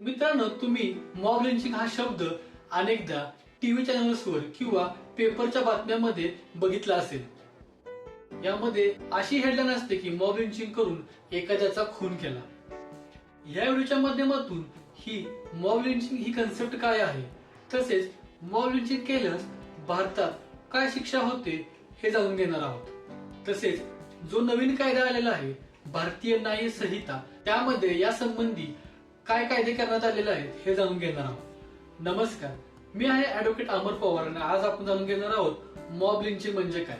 मित्रांनो तुम्ही mob leaching हा शब्द अनेकदा टीव्ही चॅनल्सवर किंवा पेपरच्या बातम्यांमध्ये बघितला असेल. यामध्ये अशी हेडलाईन असते की मॉब लिंचिंग करून एखाद्याचा खून केला. या व्हिडिओच्या माध्यमातून ही मॉब लिंचिंग ही कन्सेप्ट काय आहे? तसेच मॉब लिंचिंग केल्यास भारतात काय शिक्षा होते हे जाणून घेणार आहोत. तसेच जो नवीन कायदा आलेला आहे भारतीय न्याय संहिता त्यामध्ये या संबंधी काय कायदे करण्यात आलेले आहेत हे जाणून घेणार आहोत. नमस्कार. मी आहे ऍडव्होकेट अमर पवार आणि आज आपण जाणून घेणार आहोत मॉब लिंचिंग म्हणजे काय?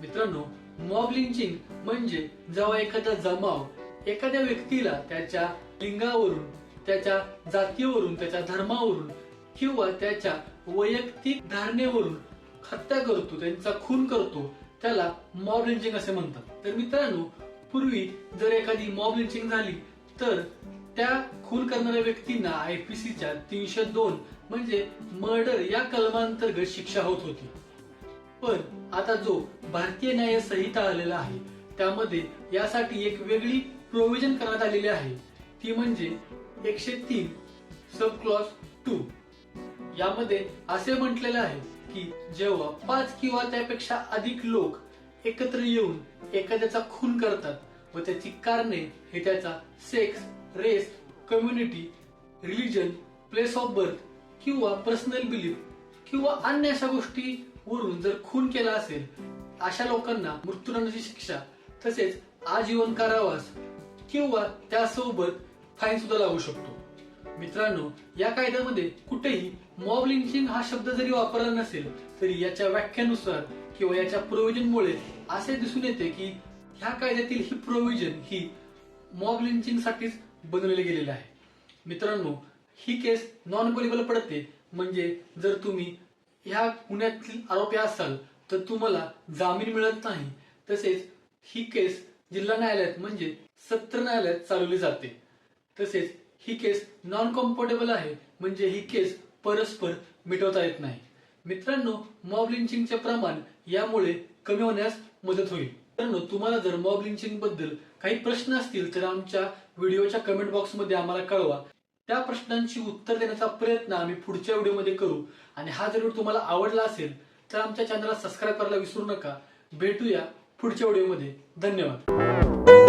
मित्रांनो मॉब लिंचिंग म्हणजे जेव्हा एखादा जमाव एखाद्या व्यक्तीला त्याच्या लिंगावरून त्याच्या जातीवरून त्याच्या धर्मावरून किंवा त्याच्या वैयक्तिक धारणेवरून हत्या करतो त्यांचा खून करतो त्याला मॉब लिंचिंग असे म्हणतात. तर मित्रांनो पूर्वी जर एखादी मॉब लिंचिंग झाली तर त्या खून करणाऱ्या व्यक्तींना आयपीसीच्या तीनशे दोन म्हणजे मर्डर या कलमांतर्गत शिक्षा होत होती. पण आता जो भारतीय न्याय संहिता आलेला आहे त्यामध्ये यासाठी एक वेगळी प्रोव्हिजन करण्यात आलेली आहे. ती म्हणजे एकशे तीन सब क्लॉज टू यामध्ये असे म्हटलेले आहे की जेव्हा पाच किंवा त्यापेक्षा अधिक लोक एकत्र येऊन एखाद्याचा खून करतात व त्याची कारणे हे त्याचा sex race community religion place of birth किंवा पर्सनल बिलीफ किंवा अन्य अशा गोष्टी वरून जर खून केला असेल अशा लोकांना मृत्यूदंडाची शिक्षा तसेच आजीवन कारावास किंवा त्यासोबत फाईन सुद्धा लागू शकतो. मित्रांनो या कायद्यामध्ये कुठेही मॉब लिंचिंग हा शब्द जरी वापरला नसेल तरी याच्या व्याख्यानुसार किंवा याच्या प्रोव्हिजनमुळे असे दिसून येते की ह्या कायद्यातील ही प्रोव्हिजन ही मॉब लिंचिंगसाठीच बनवले गेलेले आहे. मित्रांनो ही केस नॉन बलिबल पडते. म्हणजे जर तुम्ही ह्या गुन्ह्यातील आरोपी असाल तर तुम्हाला जामीन मिळत नाही. तसेच ही केस जिल्हा न्यायालयात म्हणजे सत्र न्यायालयात चालवली जाते. तसेच ही केस नॉन कम्फर्टेबल आहे. म्हणजे ही केस परस्पर मिटवता येत नाही. मित्रांनो मॉब लिंचिंगचे प्रमाण यामुळे कमी होण्यास मदत होईल. मित्रांनो तुम्हाला जर मॉबबद्दल काही प्रश्न असतील तर आमच्या व्हिडिओच्या कमेंट बॉक्समध्ये आम्हाला कळवा. त्या प्रश्नांची उत्तर देण्याचा प्रयत्न आम्ही पुढच्या व्हिडिओमध्ये करू. आणि हा जर व्हिडिओ तुम्हाला आवडला असेल तर आमच्या चॅनलला सबस्क्राईब करायला विसरू नका. भेटूया पुढच्या व्हिडिओमध्ये धन्यवाद.